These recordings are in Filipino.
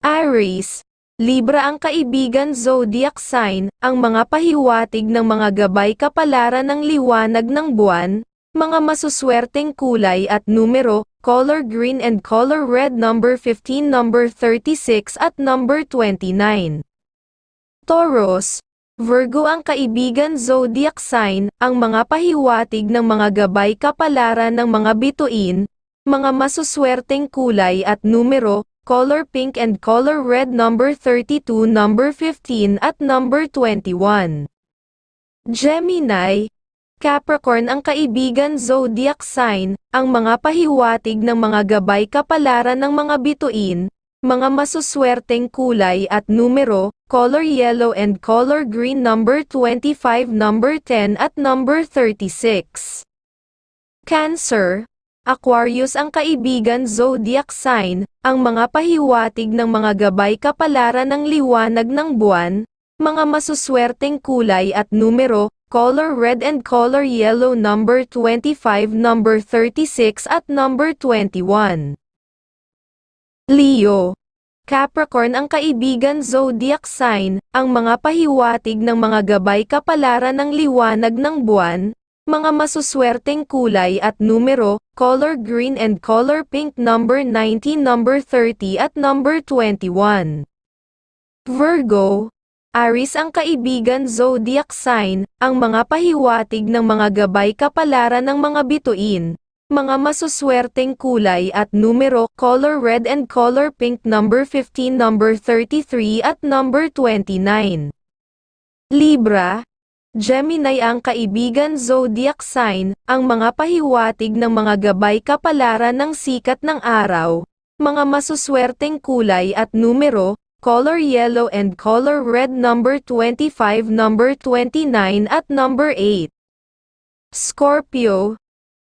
Aries, Libra ang kaibigan zodiac sign, ang mga pahiwatig ng mga gabay kapalaran ng liwanag ng buwan, mga masuswerteng kulay at numero, color green and color red number 15 number 36 at number 29. Taurus, Virgo ang kaibigan zodiac sign, ang mga pahiwatig ng mga gabay kapalaran ng mga bituin, mga masuswerteng kulay at numero, color pink and color red number 32 number 15 at number 21. Gemini, Capricorn ang kaibigan zodiac sign, ang mga pahiwatig ng mga gabay kapalaran ng mga bituin, mga masuswerteng kulay at numero, color yellow and color green number 25 number 10 at number 36. Cancer, Aquarius ang kaibigan zodiac sign, ang mga pahiwatig ng mga gabay kapalaran ng liwanag ng buwan, mga masuswerteng kulay at numero, color red and color yellow number 25 number 36 at number 21. Leo. Capricorn ang kaibigan zodiac sign, ang mga pahiwatig ng mga gabay kapalaran ng liwanag ng buwan, mga masuswerteng kulay at numero, color green and color pink number 19 number 30 at number 21. Virgo, Aries ang kaibigan zodiac sign, ang mga pahiwatig ng mga gabay kapalaran ng mga bituin, mga masuswerteng kulay at numero, color red and color pink number 15 number 33 at number 29. Libra, Gemini ang kaibigan zodiac sign, ang mga pahiwatig ng mga gabay kapalaran ng sikat ng araw, mga masuswerteng kulay at numero, color yellow and color red number 25 number 29 at number 8. Scorpio,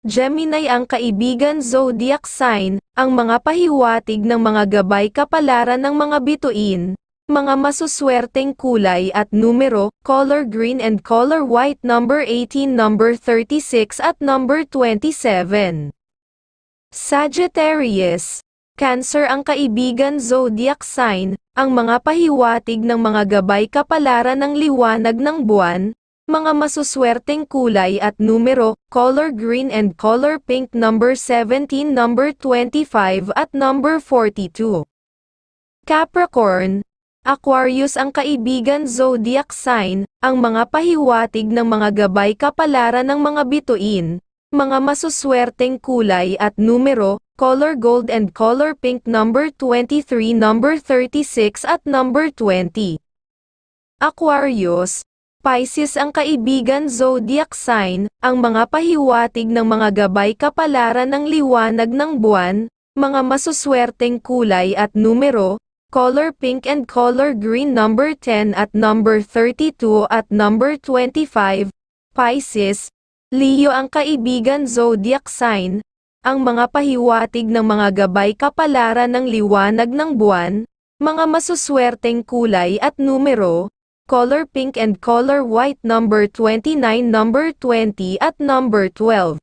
Gemini ang kaibigan zodiac sign, ang mga pahiwatig ng mga gabay kapalaran ng mga bituin, mga masuswerteng kulay at numero, color green and color white number 18 number 36 at number 27. Sagittarius, Cancer ang kaibigan zodiac sign, ang mga pahiwatig ng mga gabay kapalaran ng liwanag ng buwan, mga masuswerteng kulay at numero, color green and color pink number 17 number 25 at number 42. Capricorn, Aquarius ang kaibigan zodiac sign, ang mga pahiwatig ng mga gabay kapalaran ng mga bituin, mga masuswerteng kulay at numero, color gold and color pink number 23 number 36 at number 20. Aquarius, Pisces ang kaibigan zodiac sign, ang mga pahiwatig ng mga gabay kapalaran ng liwanag ng buwan, mga masuswerteng kulay at numero, color pink and color green number 10 at number 32 at number 25, Pisces, Leo ang kaibigan zodiac sign, ang mga pahiwatig ng mga gabay kapalaran ng liwanag ng buwan, mga masuswerteng kulay at numero, color pink and color white number 29 number 20 at number 12.